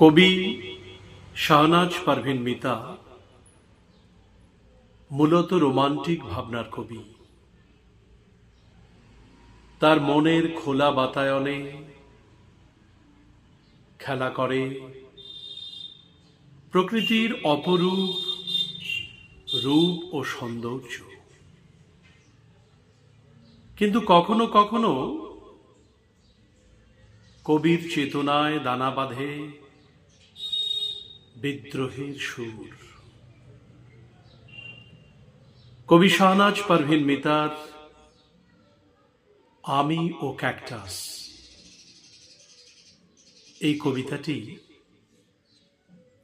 কবি শাহনাজ পারভিন মিতা, মূলত রোমান্টিক ভাবনার কবি। তার মনের খোলা বাতায়নে খেলা করে। প্রকৃতির অপরূপ রূপ ও সৌন্দর্য। কিন্তু কখনো কখনো কবির চেতনায় দানা বাঁধে বিদ্রোহের সুর। কবি শাহনাজ পারভিন মিতার আমি ও ক্যাকটাস। এই কবিতাটি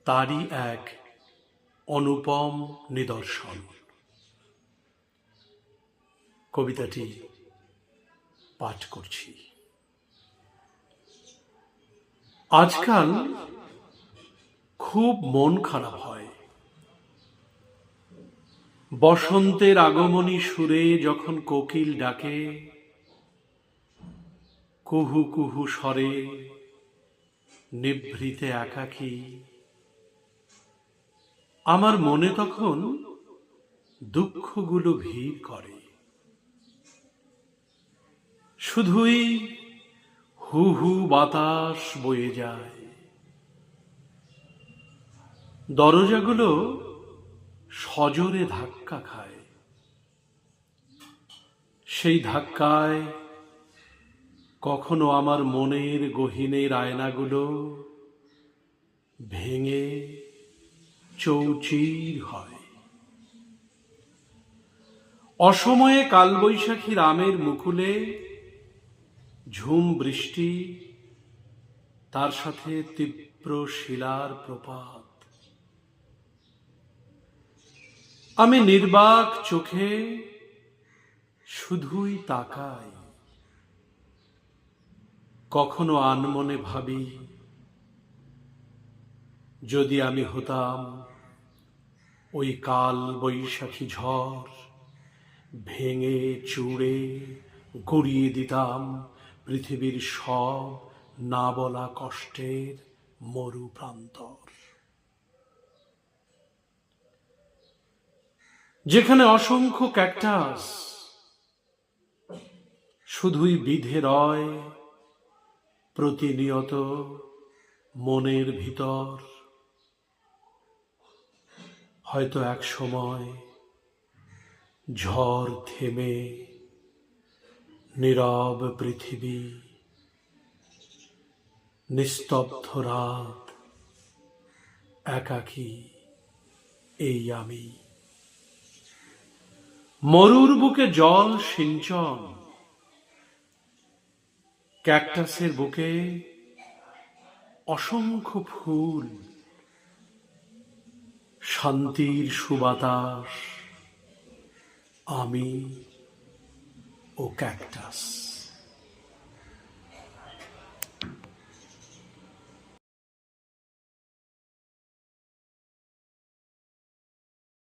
তারই এক অনুপম নিদর্শন। কবিতাটি পাঠ করছি। আজকাল খুব মন খারাপ হয়। বসন্তের আগমনী সুরে যখন কোকিল ডাকে, কুহু কুহু স্বরে নিভৃতে একাকী। আমার মনে তখন দুঃখগুলো ভিড় করে। শুধুই হু হু বাতাস বয়ে যায়। দরজাগুলো সজোরে ধাক্কা খায়। সেই ধাক্কায় কখনো আমার মনের গহীনের আয়নাগুলো ভেঙে চৌচির হয়। অসময়ে কালবৈশাখী রামের মুকুলে ঝুম বৃষ্টি, তার সাথে তীব্র শিলার প্রপাত। আমি নির্বাক চোখে শুধুই তাকাই। কখনো আনমনে ভাবি, যদি আমি হতাম ওই কাল বৈশাখী ঝড় ভেঙে চুড়ে গড়িয়ে দিতাম পৃথিবীর সব না বলা কষ্টের মরু প্রান্তর যেখানে অসংখ্য ক্যাকটাস শুধুই বিধে রয় প্রতিনিয়ত মনের ভিতর। হয়তো এক সময় ঝড় থেমে নীরব পৃথিবী, নিস্তব্ধ রাত, একাকী এই আমি। মরুর বুকে জল সিঞ্চন ক্যাকটাসের বুকে অসংখ্য ফুল শান্তির সুবাতাস আমি ও ক্যাকটাস।